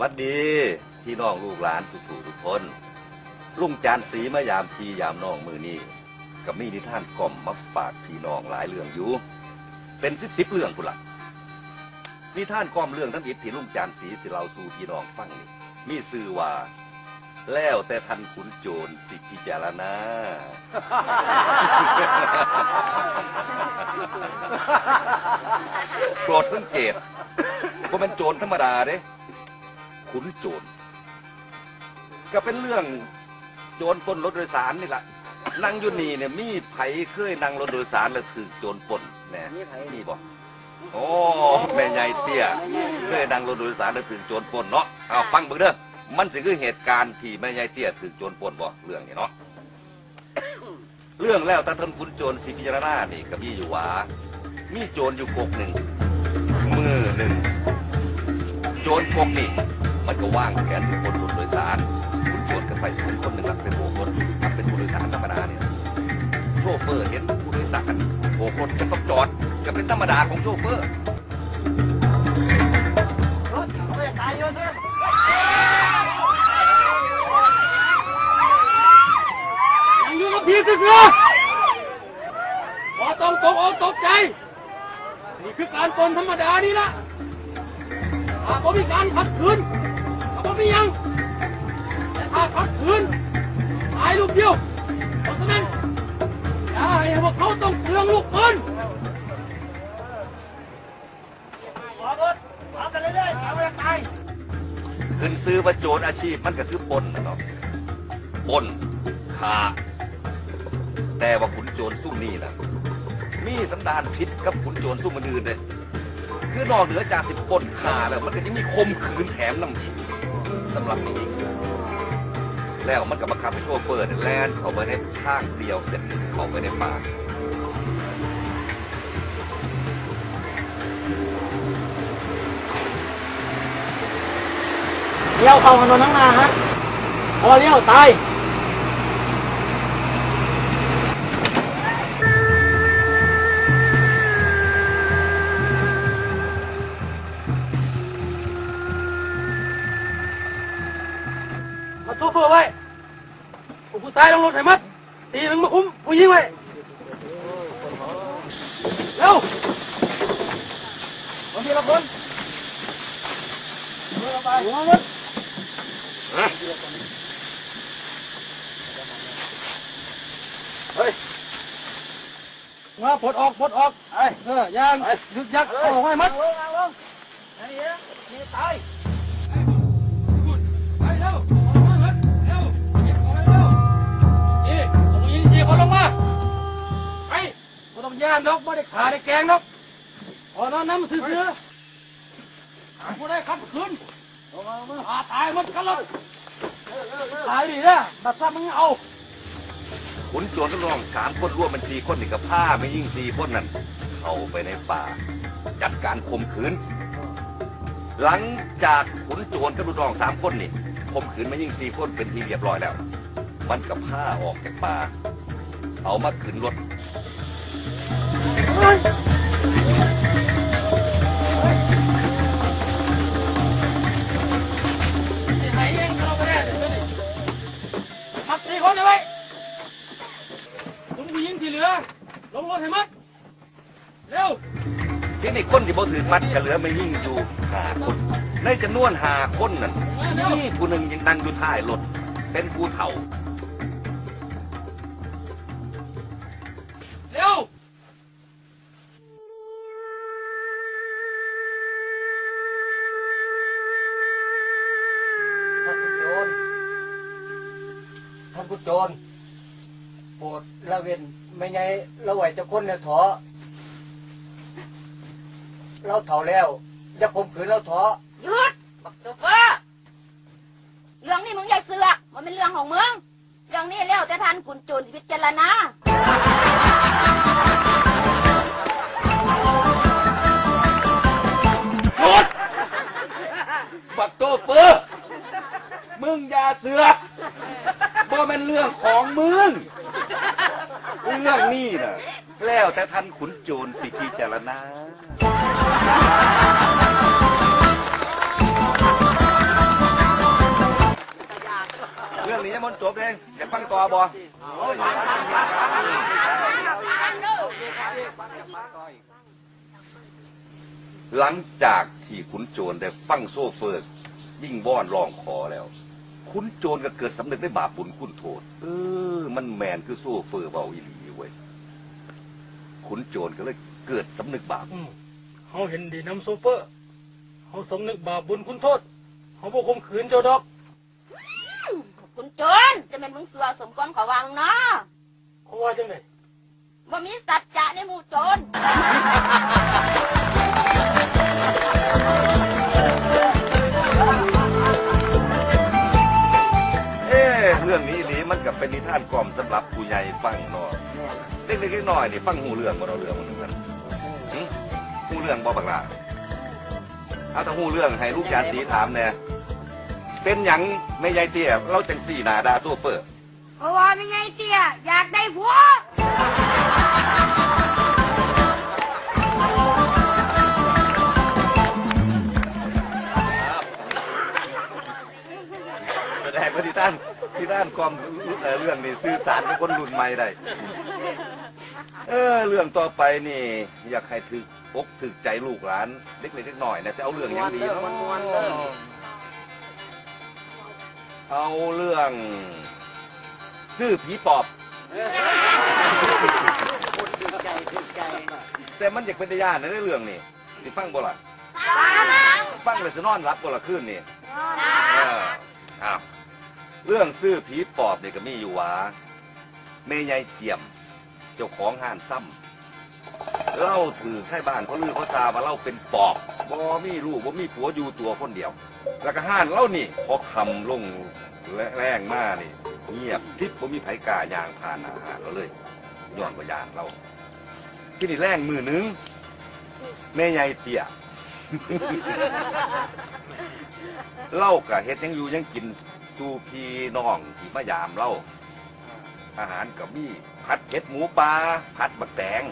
วัสดีพี่น้องลูกหลานสุขทุกคน ลุงจานสีมายามพียามน้องมือนี้กับมีนิท่านกล่อมมาฝากพี่น้องหลายเรื่องอยู่ เป็นสิบสิบเรื่องพุ่นละนิท่านกล่อมเรื่องทั้งอิฐที่ลุงจานสีสิเราสู่พี่น้องฟังนี่มีชื่อว่าแล้วแต่ท่านขุนโจรสิพิจารณา โปรดสังเกตว่าเป็นโจรธรรมดาเด้ ขุนโจร ก็เป็นเรื่องโจรปล้นรถโดยสารนี่แหละนั่งอยุนี่เนี่ยมีไผเคยนั่งรถโดยสารแล้วถือโจรปล้นแหน่มีบ่โอ้แม่ใหญ่เตี้ยเคยนั่งรถโดยสารแล้วถือโจรปล้นเนาะเอาฟังเบิ่งเด้อมันสิคือเหตุการณ์ที่แม่ใหญ่เตี้ยถือโจรปล้นบ่เรื่องนี้เนาะ เรื่องแล้วแต่ท่านขุนโจรสิพิจารณานี่ก็มีอยู่ว่ามีโจรอยู่กกหนึ่งมือหนึ่งโจรกกนี่ มันก็ว่างแผนสิบคนรถโดยสาร คุณโจรก็ใส่สูงคนหนึ่งรับเป็นโบกรถถ้าเป็นผู้โดยสารธรรมดาเนี่ยโชเฟอร์เห็นผู้โดยสารโบกรถก็ต้องจอดก็เป็นธรรมดาของโชเฟอร์ยังอยู่กับพี่เสือพอต้องตกอกตกใจนี่คือการปนธรรมดานี่ละหากมีการขัดขืน ก็บ่มีหยังแต่ถ้าขัดขืนตายลูกเดียวเพราะฉะนั้นอย่าให้พวกเขาต้องเปลืองลูกปืนขึ้นซื้อว่าโจรอาชีพมันก็คือปล้นนะเนาะปล้นขาแต่ว่าขุนโจรสู้นี่นะมีสันดานพิษกับขุนโจรสู้มันอื่นเลยคือนอกเหนือจากสิปล้นขาแล้ว มันก็ยังมีคมขืนแถมน้ำอีก สำหรับนี่แล้วมันก็บังคับให้โชเฟอร์เนี่ยแล่นเข้าไปในทางเดียวเสร็จเข้าไปในป่าเลี้ยวเข้าถนนข้างนาฮะพอเลี้ยวตาย โชเฟอร์ไว้เอาผู้ชายลงรถให้มัดตีมึงมาคุ้มผู้หญิงไว้เร็วมาทีละคนเร็วไปหัวรถเฮ้ยมาปลดออกปลดออกไอ้เออย่างยึกยักเอาออกให้มัดลงลงไอ้เนี้ยนี่ตาย เอาลงมาไปไม่ต้องย่านดอกไม่ได้ขาได้แกงดอกพอนอนน้ำซื้อๆหาผู้ได้ขัดขืนหาตายหมดกันเลยตายดินะบัดซ้ำมึงเอาขุนโจรทั้งน้องสามคนร่วมเป็นสี่คนนี่กับผ้าไม่ยิ่งสี่คนนั่นเข้าไปในป่า จัดการข่มขืน หลังจากขุนโจรกับลูกน้องสามคนนี่ข่มขืนไม่ยิ่งสี่คนเป็นที่เรียบร้อยแล้ว มันกับผ้าออกจากป่า เอามาขึ้นรถที่ไหนเองเราไม่ได้มัดสี่คนเอาไว้คุณผู้หญิงที่เหลือ ลงรถให้มัด เร็ว ที่นี่คนที่บ่ถือมัดก็เหลือไม่ยิ่งอยู่หาคน ในจำนวนหาคนนั่นนี่ผู้หนึ่งยังนั่งอยู่ท้ายรถ เป็นผู้เฒ่า โปรดละเว้นไม่ไงละไหวจะคนเนี่ยถอเราเถ่าแล้วอย่าผมขืนเราถอหยุดบักโซเฟอร์เรื่องนี้มึงอย่าเสือกมันเป็นเรื่องของมึงเรื่องนี้แล้วแต่ท่านกุนจุนพิจารณา ท่านขุนโจรสิพิจารณานี้ยังนี้มันจบเองอยากฟังต่อบ่หลังจากที่ขุนโจรได้ฟังโซเฟอร์ยิ่งบ้อนรองขอแล้ว ขุนโจรก็เกิดสำนึกในบาปบุญคุณโทษ เออ มันแมนคือโซเฟอร์เบาอีหลี ขุนโจรก็เลยเกิดสำนึกบาปอืมเขาเห็นดีน้ำโซเปอร์เขาสำนึกบาปบุญคุณโทษเขาบอกคมขืนเจ้าดอกคุณโจรจะเป็นมึงสัวสมความขอวางเนาะเขาว่าจังไงว่ามีสัจจะในหมู่โจร เอ๊ะเรื่องนี้อีหลีมันกับเป็นนิทานกล่อมสำหรับผู้ใหญ่ฟังเนาะ เล็กๆน้อยๆนี่ฟังหูเรื่องบ่เราเรื่องมันกันหึหูเรื่องบ่บักล่ะเอาถ้าหูเรื่องให้ลูกยานสีถามแน่เป็นหยังไม่ใหญ่เตี้ยเราจังสี่หนาดาโซเฟอร์เพราะว่าไม่ไงเตี้ยอยากได้ผัวแสดงว่าที่ท่านที่ท่านความเอ่อเรื่องนี้สื่อสารกับคนรุ่นใหม่ได้ เออเรื่องต่อไปนี่ อยากให้ถึกอกถึกใจลูกหลานเล็กๆเล็กน้อยๆนะจะเอาเรื่องหยังดีเนาะเอาเรื่องซื้อผีปอบแต่มันอยากเป็นตาย่านนะในเรื่องนี่สิฟังบ่ล่ะฟังเลยสินอนรับบ่ล่ะคืนนี่เอออ้าวเรื่องซื้อผีปอบนี่ก็มีอยู่หว่าแม่ยายเจียม เจ้าของห้านซ้ำเล่าถือไข่บ้านเขาลือเขาซาว่าเล่าเป็นปอบบ่มีลูกบ่มีผัวอยู่ตัวคนเดียว แล้วก็ห้านเล่านี่พอคำลงแรงมากนี่ เงียบทิพบ่มีไผกายางผ่านอาหารเราเลยย้อนกว่ายานเรา ที่นี่แรงมือหนึงแม่ใหญ่เตี้ยเล่ากะเฮ็ดยังอยู่ยังกิน สู่พี่น้องที่มายามเล่าอาหารกับมี ผัดเผ็ดหมูปลาผัดบักแตง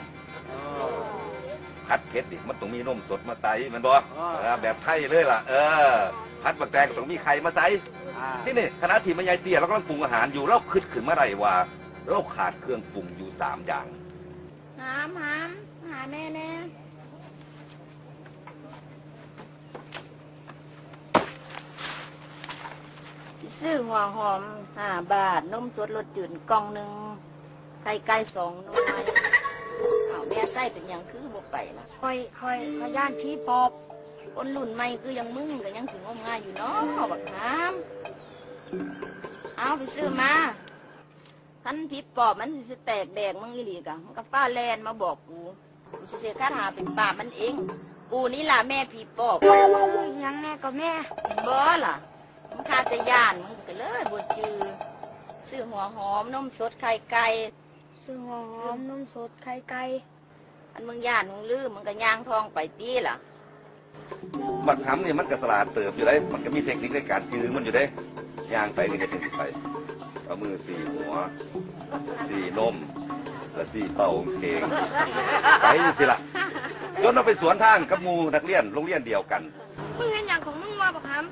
ผัดเผ็ดดิมันต้องมีนมสดมาใส่แมันบ่เออแบบไทยเลยล่ะ เออผัดบักแตงก็ต้องมีไข่มาใส่ที่นี่คณะทีมแม่ยายเตี้ยเรากำลังปรุงอาหารอยู่เราคิดขึ้นมาได้ว่าเราขาดเครื่องปรุงอยู่สามอย่างหามหามหาแน่แน่ซื้อหัวหอมห้าบาทนมสดรสจืดกล่องหนึ่ง ไข่ไก่สองหน่วยเอาแม่ไส้เป็นอย่างคือบ่ไปละคอยคอยคอยย่านผีปอบคนรุ่นใหม่คือยังมึงก็ยังสิงมงายอยู่เนาะบักถามเอาไปซื้อมาทันผิดปอบมันสิแตกแดกมึงอีหลีกะมันก็ฟ้าแลนมาบอกกูกูสิเสียคาถาเป็นป่ามันเอง กูนี่ล่ะแม่ผีปอบยังแน่ก็แม่บ่ล่ะมึงคาจะย่านมึงก็เลยบ่จือซื้อหัวหอมนมสดไข่ไก่ ซื้อหอมนมสดไข่ไก่อันมึงย่านมึงลืมมึงก็ย่างทองไปตีล่ะบักหำนี่มันก็สลาดเติบอยู่ได้มันก็มีเทคนิคในการจือมันอยู่ได้ย่างไปนี่ก็จะสิไปเอามือสี่หัวสี่นมแล้วสี่เป่าเพลงไปสิละจนเราไปสวนทางกับหมูนักเรียนโรงเรียนเดียวกันมึงเห็นอย่างของมึงว่าบักหาม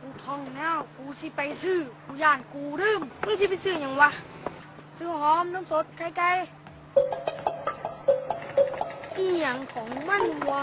กูท่องแล้วกูสิไปซื้อกูย่านกูลืมมึงสิไปซื้อหยังวะ ซื้อหอมน้ำสดไก่ไก่อีหยังของมันวะ